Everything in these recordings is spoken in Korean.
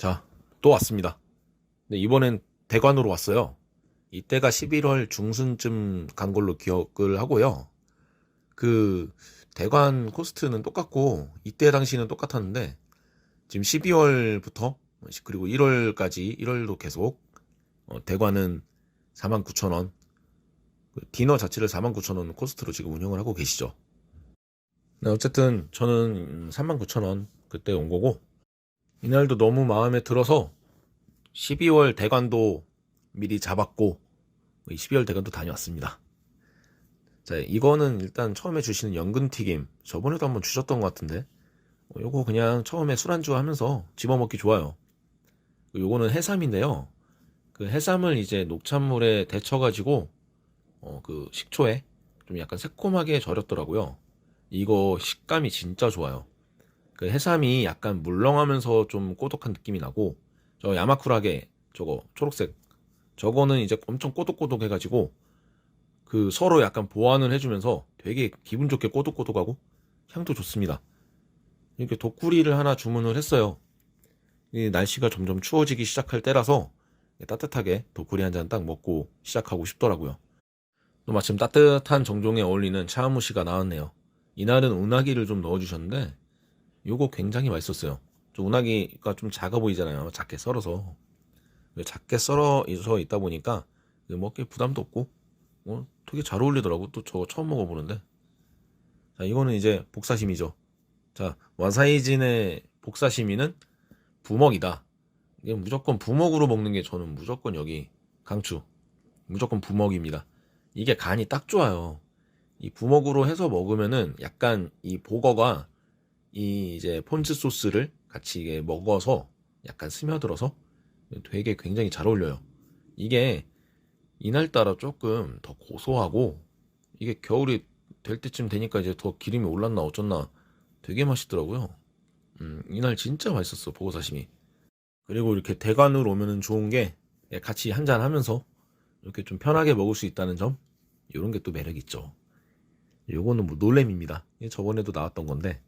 자, 또 왔습니다. 네, 이번엔 대관으로 왔어요. 이때가 11월 중순쯤 간 걸로 기억을 하고요. 그 대관 코스트는 똑같고 이때 당시는 똑같았는데 지금 12월부터 그리고 1월까지 1월도 계속 어, 대관은 49,000원 그 디너 자체를 49,000원 코스트로 지금 운영을 하고 계시죠. 네, 어쨌든 저는 39,000원 그때 온 거고 이날도 너무 마음에 들어서 12월 대관도 미리 잡았고 12월 대관도 다녀왔습니다. 자, 이거는 일단 처음에 주시는 연근튀김 저번에도 한번 주셨던 것 같은데 어, 요거 그냥 처음에 술안주 하면서 집어먹기 좋아요. 요거는 해삼인데요. 그 해삼을 이제 녹찬물에 데쳐가지고 어, 그 식초에 좀 약간 새콤하게 절였더라고요. 이거 식감이 진짜 좋아요. 그 해삼이 약간 물렁하면서 좀 꼬독한 느낌이 나고 저 야마쿠라게 저거 초록색 저거는 이제 엄청 꼬독꼬독 해가지고 그 서로 약간 보완을 해주면서 되게 기분 좋게 꼬독꼬독하고 향도 좋습니다. 이렇게 독구리를 하나 주문을 했어요. 이 날씨가 점점 추워지기 시작할 때라서 따뜻하게 독구리 한 잔 딱 먹고 시작하고 싶더라고요. 또 마침 따뜻한 정종에 어울리는 차무시가 나왔네요. 이날은 운하기를 좀 넣어주셨는데 요거 굉장히 맛있었어요. 좀 운하기가 좀 작아 보이잖아요. 작게 썰어서 작게 썰어서 있다 보니까 먹기 부담도 없고 어, 되게 잘 어울리더라고. 또 저거 처음 먹어보는데 자 이거는 이제 복사심이죠. 자 와사이진의 복사시미는 부먹이다. 이게 무조건 부먹으로 먹는 게 저는 무조건 여기 강추. 무조건 부먹입니다. 이게 간이 딱 좋아요. 이 부먹으로 해서 먹으면은 약간 이 보거가 이 이제 폰즈 소스를 같이 이게 먹어서 약간 스며들어서 되게 굉장히 잘 어울려요. 이게 이날따라 조금 더 고소하고 이게 겨울이 될 때쯤 되니까 이제 더 기름이 올랐나 어쩌나 되게 맛있더라고요. 음, 이날 진짜 맛있었어 보고 사심이. 그리고 이렇게 대관으로 오면은 좋은 게 같이 한잔 하면서 이렇게 좀 편하게 먹을 수 있다는 점 이런 게 또 매력 있죠. 요거는 뭐 놀램입니다. 저번에도 나왔던 건데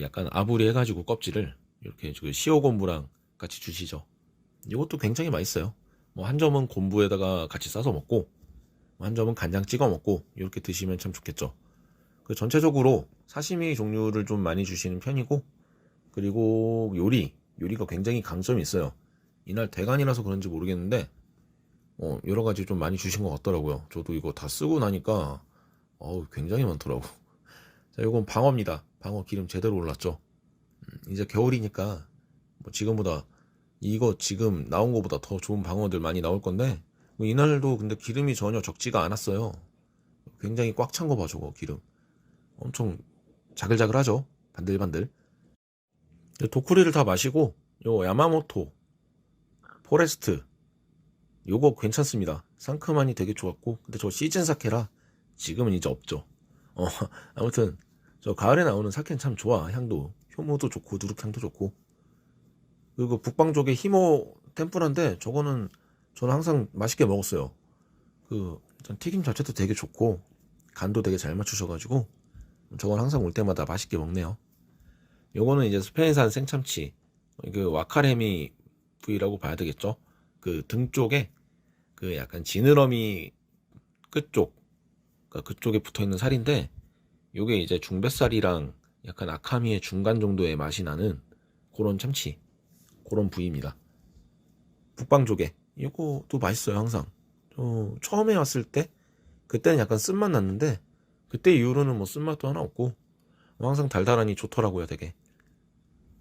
약간 아부리 해가지고 껍질을 이렇게 그 시오곤부랑 같이 주시죠. 이것도 굉장히 맛있어요. 뭐 한 점은 곤부에다가 같이 싸서 먹고 뭐한 점은 간장 찍어 먹고 이렇게 드시면 참 좋겠죠. 그 전체적으로 사시미 종류를 좀 많이 주시는 편이고 그리고 요리 요리가 굉장히 강점이 있어요. 이날 대관이라서 그런지 모르겠는데 어, 여러 가지 좀 많이 주신 것 같더라고요. 저도 이거 다 쓰고 나니까 어우 굉장히 많더라고. 자, 이건 방어입니다. 방어 기름 제대로 올랐죠. 음, 이제 겨울이니까 뭐 지금보다 이거 지금 나온 것보다 더 좋은 방어들 많이 나올 건데 뭐 이날도 근데 기름이 전혀 적지가 않았어요. 굉장히 꽉 찬 거 봐 저거 기름. 엄청 자글자글하죠. 반들반들. 도쿠리를 다 마시고 요 야마모토 포레스트 요거 괜찮습니다. 상큼하니 되게 좋았고 근데 저 시즌 사케라 지금은 이제 없죠. 어 아무튼 저 가을에 나오는 사케는 참 좋아 향도 효모도 좋고 누룩향도 좋고 그리고 북방 쪽에 히모 템프라인데 저거는 저는 항상 맛있게 먹었어요. 그 튀김 자체도 되게 좋고 간도 되게 잘 맞추셔가지고 저건 항상 올 때마다 맛있게 먹네요. 요거는 이제 스페인산 생참치 그 와카레미 부위라고 봐야 되겠죠. 그 등 쪽에 그 약간 지느러미 끝쪽 그러니까 그쪽에 붙어 있는 살인데 요게 이제 중뱃살이랑 약간 아카미의 중간 정도의 맛이 나는 그런 참치 그런 부위입니다. 북방 쪽에 이것도 맛있어요 항상. 저 처음에 왔을 때 그때는 약간 쓴맛 났는데 그때 이후로는 뭐 쓴맛도 하나 없고 뭐 항상 달달하니 좋더라고요 되게.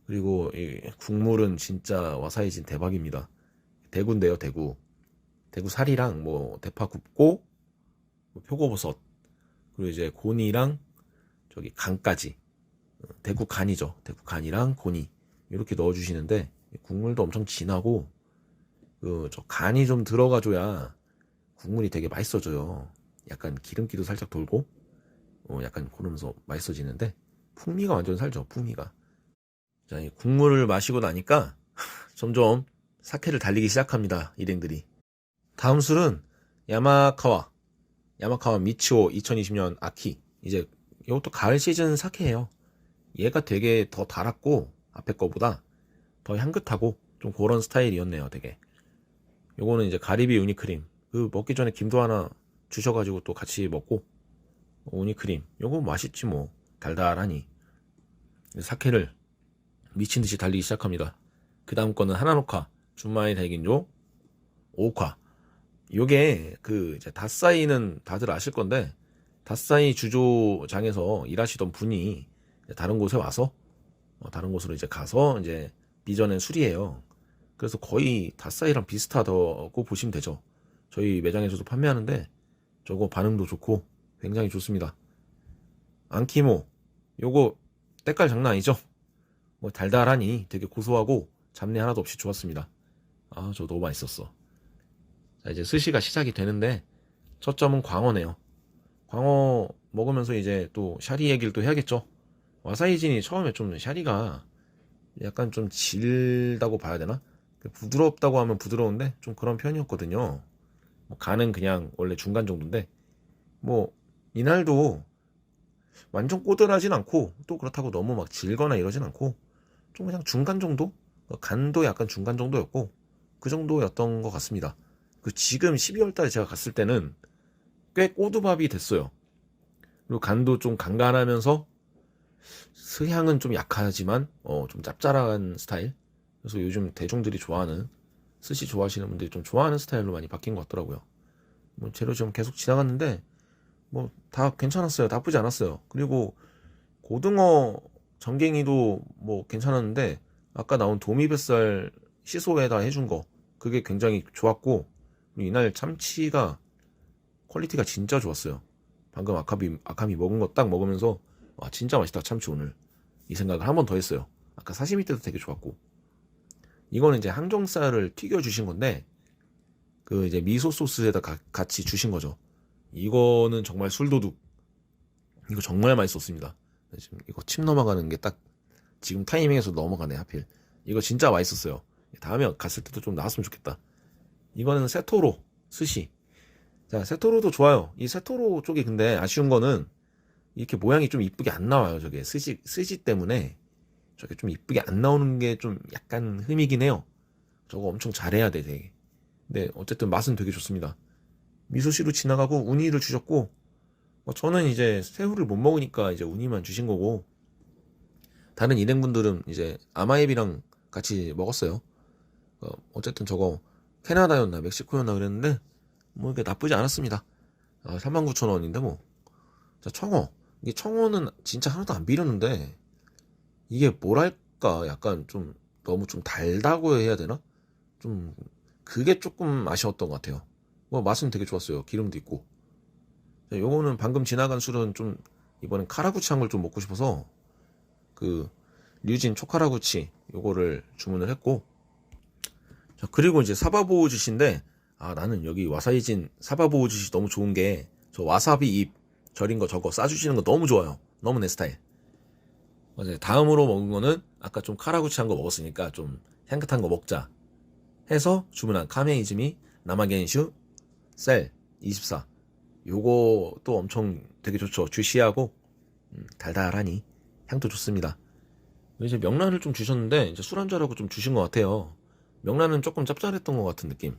그리고 이 국물은 진짜 와사이진 대박입니다. 대구인데요 대구. 대구 살이랑 뭐 대파 굽고 뭐 표고버섯 그리고 이제 고니랑 저기 간까지. 어, 대구 간이죠. 대구 간이랑 고니 이렇게 넣어주시는데 국물도 엄청 진하고 그 저 간이 좀 들어가줘야 국물이 되게 맛있어져요. 약간 기름기도 살짝 돌고 어 약간 그러면서 맛있어지는데 풍미가 완전 살죠 풍미가. 자 이 국물을 마시고 나니까 점점 사케를 달리기 시작합니다 일행들이. 다음 술은 야마카와 야마카와 미치오 2020년 아키. 이제 이것도 가을 시즌 사케예요 얘가 되게 더 달았고 앞에 거보다 더 향긋하고 좀 그런 스타일이었네요, 되게. 요거는 이제 가리비 우니크림. 그 먹기 전에 김도 하나 주셔가지고 또 같이 먹고 우니크림. 요거 맛있지 뭐 달달하니. 사케를 미친 듯이 달리기 시작합니다. 그 다음 거는 하나노카 준마의 달긴조 5화. 요게 그 이제 다싸이는 다들 아실 건데 다싸이 주조장에서 일하시던 분이 다른 곳에 와서 어, 다른 곳으로 이제 가서 이제 빚어낸 술이에요. 그래서 거의 다싸이랑 비슷하다고 보시면 되죠. 저희 매장에서도 판매하는데 저거 반응도 좋고 굉장히 좋습니다. 안키모 요거 때깔 장난 아니죠? 뭐 달달하니 되게 고소하고 잡내 하나도 없이 좋았습니다. 아, 저 너무 맛있었어. 자, 이제 스시가 시작이 되는데 첫 점은 광어네요. 광어 먹으면서 이제 또 샤리 얘기를 또 해야겠죠. 와사이진이 처음에 좀 샤리가 약간 좀 질다고 봐야 되나? 부드럽다고 하면 부드러운데 좀 그런 편이었거든요. 뭐 간은 그냥 원래 중간 정도인데 뭐 이날도 완전 꼬들하진 않고 또 그렇다고 너무 막 질거나 이러진 않고 좀 그냥 중간 정도? 간도 약간 중간 정도였고 그 정도였던 것 같습니다. 그 지금 12월 달에 제가 갔을 때는 꽤 꼬두밥이 됐어요. 그리고 간도 좀 간간하면서 스향은 좀 약하지만 어, 좀 짭짤한 스타일. 그래서 요즘 대중들이 좋아하는 스시 좋아하시는 분들이 좀 좋아하는 스타일로 많이 바뀐 것 같더라고요. 뭐 재료 좀 계속 지나갔는데 뭐 다 괜찮았어요. 나쁘지 않았어요. 그리고 고등어 전갱이도 뭐 괜찮았는데 아까 나온 도미뱃살 시소에다 해준 거 그게 굉장히 좋았고 이날 참치가 퀄리티가 진짜 좋았어요. 방금 아카미 아카미 먹은 거 딱 먹으면서 와 진짜 맛있다 참치 오늘 이 생각을 한 번 더 했어요. 아까 사시미 때도 되게 좋았고 이거는 이제 항정살을 튀겨 주신 건데 그 이제 미소 소스에다 가- 같이 주신 거죠. 이거는 정말 술도둑. 이거 정말 맛있었습니다. 지금 이거 침 넘어가는 게 딱 지금 타이밍에서 넘어가네 하필. 이거 진짜 맛있었어요. 다음에 갔을 때도 좀 나왔으면 좋겠다. 이거는 세토로 스시. 자 세토로도 좋아요. 이 세토로 쪽이 근데 아쉬운 거는 이렇게 모양이 좀 이쁘게 안 나와요. 저게 스시 스시 때문에 저게 좀 이쁘게 안 나오는 게 좀 약간 흠이긴 해요. 저거 엄청 잘해야 돼 되게. 근데 어쨌든 맛은 되게 좋습니다. 미소씨로 지나가고 우니를 주셨고 뭐 저는 이제 새우를 못 먹으니까 이제 우니만 주신 거고 다른 일행분들은 이제 아마에비랑 같이 먹었어요. 어, 어쨌든 저거 캐나다였나 멕시코였나 그랬는데 뭐 이게 나쁘지 않았습니다. 아, 39,000원인데 뭐. 자, 청어. 이게 청어는 진짜 하나도 안 비렸는데 이게 뭐랄까 약간 좀 너무 좀 달다고 해야 되나? 좀 그게 조금 아쉬웠던 것 같아요. 뭐 맛은 되게 좋았어요. 기름도 있고. 자, 요거는 방금 지나간 술은 좀 이번엔 카라구치 한걸좀 먹고 싶어서 그 류진 초카라구치 요거를 주문을 했고 자 그리고 이제 사바보우즈시인데 아 나는 여기 와사이진 사바보우즈시 너무 좋은 게 저 와사비 잎 절인 거 저거 싸주시는 거 너무 좋아요. 너무 내 스타일. 맞아요. 다음으로 먹은 거는 아까 좀 카라구치 한 거 먹었으니까 좀 향긋한 거 먹자 해서 주문한 카메이즈미 나마겐슈 셀 24. 요거 또 엄청 되게 좋죠. 주시하고 음, 달달하니 향도 좋습니다. 이제 명란을 좀 주셨는데 이제 술 한잔하고 좀 주신 것 같아요. 명란은 조금 짭짤했던 것 같은 느낌.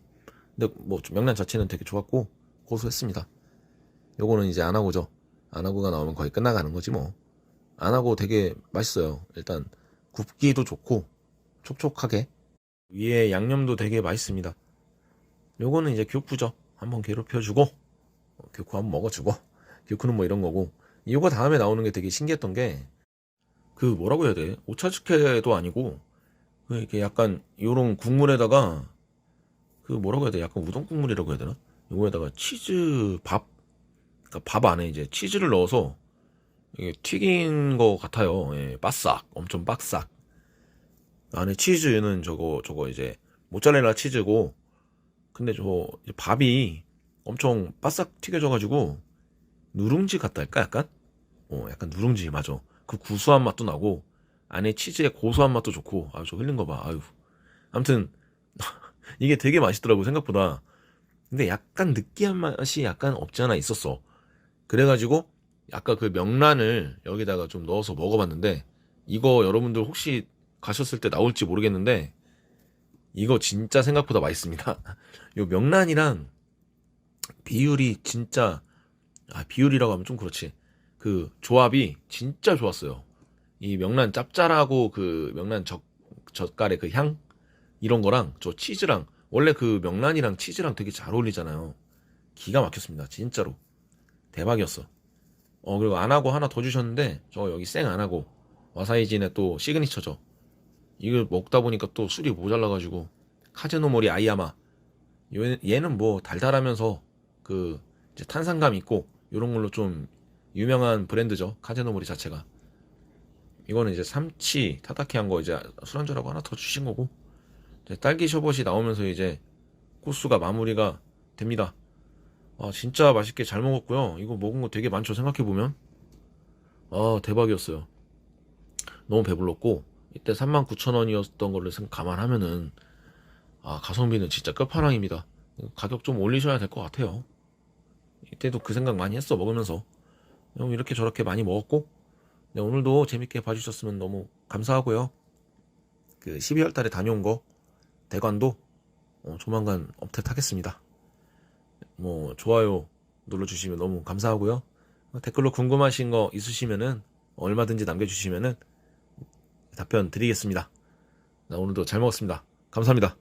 근데 뭐 명란 자체는 되게 좋았고 고소했습니다. 요거는 이제 안하고죠. 안하고가 나오면 거의 끝나가는 거지 뭐. 안하고 되게 맛있어요. 일단 굽기도 좋고 촉촉하게 위에 양념도 되게 맛있습니다. 요거는 이제 교쿠죠. 한번 괴롭혀주고 어, 교쿠 한번 먹어주고 교쿠는 뭐 이런 거고 이거 다음에 나오는 게 되게 신기했던 게 그 뭐라고 해야 돼 오차즈케도 아니고 그 이렇게 약간 요런 국물에다가 그 뭐라고 해야 돼? 약간 우동 국물이라고 해야 되나? 요거에다가 치즈 밥? 그러니까 밥 안에 이제 치즈를 넣어서 이게 튀긴 거 같아요. 예, 바싹 엄청 바싹 안에 치즈는 저거 저거 이제 모짜렐라 치즈고 근데 저 밥이 엄청 바싹 튀겨져가지고 누룽지 같다 할까 약간? 어 약간 누룽지 맞아. 그 구수한 맛도 나고 안에 치즈의 고소한 맛도 좋고. 아저 흘린 거 봐. 아유. 아무튼 이게 되게 맛있더라고 생각보다 근데 약간 느끼한 맛이 약간 없지 않아 있었어 그래가지고 아까 그 명란을 여기다가 좀 넣어서 먹어봤는데 이거 여러분들 혹시 가셨을 때 나올지 모르겠는데 이거 진짜 생각보다 맛있습니다. 요 명란이랑 비율이 진짜 아 비율이라고 하면 좀 그렇지. 그 조합이 진짜 좋았어요. 이 명란 짭짤하고 그 명란 젓 젓갈의 그 향 이런 거랑 저 치즈랑 원래 그 명란이랑 치즈랑 되게 잘 어울리잖아요. 기가 막혔습니다. 진짜로 대박이었어. 어 그리고 안 하고 하나 더 주셨는데 저 여기 생 안 하고 와사이진의 또 시그니처죠. 이걸 먹다 보니까 또 술이 모자라가지고 카즈노모리 아이야마 얘- 얘는 뭐 달달하면서 그 이제 탄산감 있고 이런 걸로 좀 유명한 브랜드죠 카즈노모리 자체가 이거는 이제 삼치 타다키 한 거 이제 술안주라고 하나 더 주신 거고 딸기 셔벗이 나오면서 이제 코스가 마무리가 됩니다 아 진짜 맛있게 잘 먹었고요 이거 먹은 거 되게 많죠 생각해보면 아 대박이었어요 너무 배불렀고 이때 39,000원이었던 걸로 생각 감안하면은 아 가성비는 진짜 끝판왕입니다. 가격 좀 올리셔야 될 것 같아요. 이때도 그 생각 많이 했어 먹으면서 형 이렇게 저렇게 많이 먹었고 네, 오늘도 재밌게 봐주셨으면 너무 감사하고요. 그 12월 달에 다녀온 거 대관도 어, 조만간 업데이트 하겠습니다. 뭐 좋아요 눌러주시면 너무 감사하고요. 어, 댓글로 궁금하신 거 있으시면은 얼마든지 남겨주시면은 답변 드리겠습니다. 나 오늘도 잘 먹었습니다. 감사합니다.